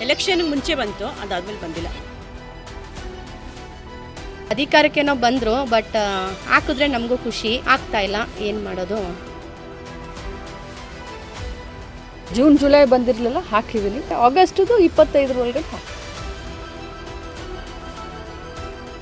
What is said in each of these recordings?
ಎಲೆಕ್ಷನ್ಗೆ ಮುಂಚೆ ಬಂತು ಅದಾದ್ಮೇಲೆ ಬಂದಿಲ್ಲ. ಅಧಿಕಾರಕ್ಕೇನೋ ಬಂದರು ಬಟ್ ಹಾಕಿದ್ರೆ ನಮಗೂ ಖುಷಿ ಆಗ್ತಾ ಇಲ್ಲ ಏನು ಮಾಡೋದು? ಜೂನ್ ಜುಲೈ ಬಂದಿರಲಿಲ್ಲ ಹಾಕಿದ್ದೀನಿ ಆಗಸ್ಟ್ದು ಇಪ್ಪತ್ತೈದರೊಳಗಡೆ ಹಾಕಿ.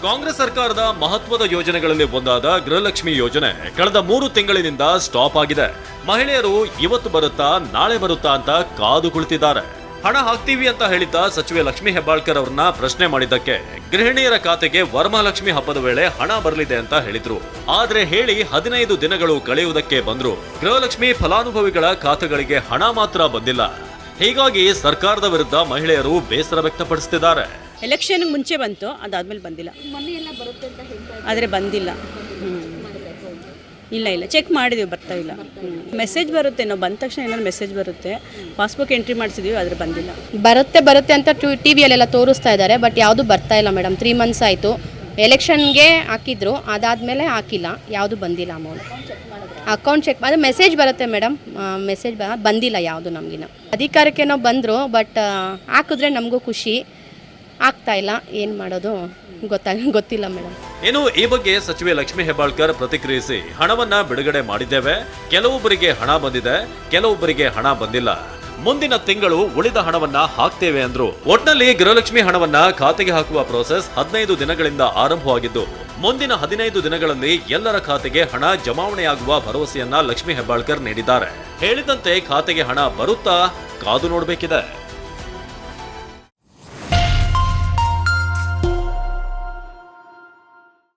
ಕಾಂಗ್ರೆಸ್ ಸರ್ಕಾರದ ಮಹತ್ವದ ಯೋಜನೆಗಳಲ್ಲಿ ಒಂದಾದ ಗೃಹಲಕ್ಷ್ಮಿ ಯೋಜನೆ ಕಳೆದ ಮೂರು ತಿಂಗಳಿನಿಂದ ಸ್ಟಾಪ್ ಆಗಿದೆ. ಮಹಿಳೆಯರು ಇವತ್ತು ಬರುತ್ತಾ ನಾಳೆ ಬರುತ್ತಾ ಅಂತ ಕಾದು ಕುಳಿತಿದ್ದಾರೆ. ಹಣ ಹಾಕ್ತೀವಿ ಅಂತ ಹೇಳಿದ್ದ ಸಚಿವೆ ಲಕ್ಷ್ಮಿ ಹೆಬ್ಬಾಳ್ಕರ್ ಅವ್ರನ್ನ ಪ್ರಶ್ನೆ ಮಾಡಿದ್ದಕ್ಕೆ. ಗೃಹಿಣಿಯರ ಖಾತೆಗೆ ವರಮಹಾಲಕ್ಷ್ಮಿ ಹಬ್ಬದ ವೇಳೆ ಹಣ ಬರಲಿದೆ ಅಂತ ಹೇಳಿದ್ರು. ಆದ್ರೆ ಹೇಳಿ ಹದಿನೈದು ದಿನಗಳು ಕಳೆಯುವುದಕ್ಕೆ ಬಂದ್ರು. ಗೃಹಲಕ್ಷ್ಮಿ ಫಲಾನುಭವಿಗಳ ಖಾತೆಗಳಿಗೆ ಹಣ ಮಾತ್ರ ಬಂದಿಲ್ಲ. ಹೀಗಾಗಿ ಸರ್ಕಾರದ ವಿರುದ್ಧ ಮಹಿಳೆಯರು ಬೇಸರ ವ್ಯಕ್ತಪಡಿಸುತ್ತಿದ್ದಾರೆ ಎಲೆಕ್ಷನ್ ಮುಂಚೆ ಬಂತು ಅದಾದ್ಮೇಲೆ ಬಂದಿಲ್ಲ. ಆದರೆ ಬಂದಿಲ್ಲ. ಇಲ್ಲ ಇಲ್ಲ. ಚೆಕ್ ಮಾಡಿದೀವಿ, ಬರ್ತಾ ಇಲ್ಲ. ಮೆಸೇಜ್ ಬರುತ್ತೆ. ನಾವು ಬಂದ ತಕ್ಷಣ ಏನಾದ್ರು ಮೆಸೇಜ್ ಬರುತ್ತೆ. ಪಾಸ್ಬುಕ್ ಎಂಟ್ರಿ ಮಾಡಿಸಿದೀವಿ, ಆದರೆ ಬಂದಿಲ್ಲ. ಬರುತ್ತೆ ಬರುತ್ತೆ ಅಂತ ಟಿ ವಿಯಲ್ಲೆಲ್ಲ ತೋರಿಸ್ತಾ ಇದ್ದಾರೆ ಬಟ್ ಯಾವುದು ಬರ್ತಾ ಇಲ್ಲ ಮೇಡಮ್ ತ್ರೀ ಮಂತ್ಸ್ ಆಯಿತು. ಎಲೆಕ್ಷನ್ಗೆ ಹಾಕಿದ್ರು, ಅದಾದಮೇಲೆ ಹಾಕಿಲ್ಲ. ಯಾವುದು ಬಂದಿಲ್ಲ ಅಮೌಂಟ್ ಅಕೌಂಟ್ ಚೆಕ್ ಅದು ಮೆಸೇಜ್ ಬರುತ್ತೆ ಮೇಡಮ್ ಮೆಸೇಜ್ ಬಂದಿಲ್ಲ ಯಾವುದು ನಮಗಿನ ಅಧಿಕಾರಕ್ಕೇನೋ ಬಂದರು ಬಟ್ ಹಾಕಿದ್ರೆ ನಮಗೂ ಖುಷಿ. ಆಗ್ತಾ ಇಲ್ಲ, ಏನು ಮಾಡೋದು? ಗೊತ್ತಾಗ, ಗೊತ್ತಿಲ್ಲ ಮೇಡಮ್. ಏನು ಈ ಬಗ್ಗೆ ಸಚಿವೆ ಲಕ್ಷ್ಮಿ ಹೆಬ್ಬಾಳ್ಕರ್ ಪ್ರತಿಕ್ರಿಯಿಸಿ, ಹಣವನ್ನ ಬಿಡುಗಡೆ ಮಾಡಿದ್ದೇವೆ, ಕೆಲವೊಬ್ಬರಿಗೆ ಹಣ ಬಂದಿದೆ, ಕೆಲವೊಬ್ಬರಿಗೆ ಹಣ ಬಂದಿಲ್ಲ. ಮುಂದಿನ ತಿಂಗಳು ಉಳಿದ ಹಣವನ್ನ ಹಾಕ್ತೇವೆ ಅಂದ್ರು. ಒಟ್ನಲ್ಲಿ ಗೃಹಲಕ್ಷ್ಮಿ ಹಣವನ್ನ ಖಾತೆಗೆ ಹಾಕುವ ಪ್ರೋಸೆಸ್ ಹದಿನೈದು ದಿನಗಳಿಂದ ಆರಂಭವಾಗಿದ್ದು, ಮುಂದಿನ ಹದಿನೈದು ದಿನಗಳಲ್ಲಿ ಎಲ್ಲರ ಖಾತೆಗೆ ಹಣ ಜಮಾವಣೆಯಾಗುವ ಭರವಸೆಯನ್ನ ಲಕ್ಷ್ಮಿ ಹೆಬ್ಬಾಳ್ಕರ್ ನೀಡಿದ್ದಾರೆ. ಹೇಳಿದಂತೆ ಖಾತೆಗೆ ಹಣ ಬರುತ್ತಾ, ಕಾದು ನೋಡಬೇಕಿದೆ.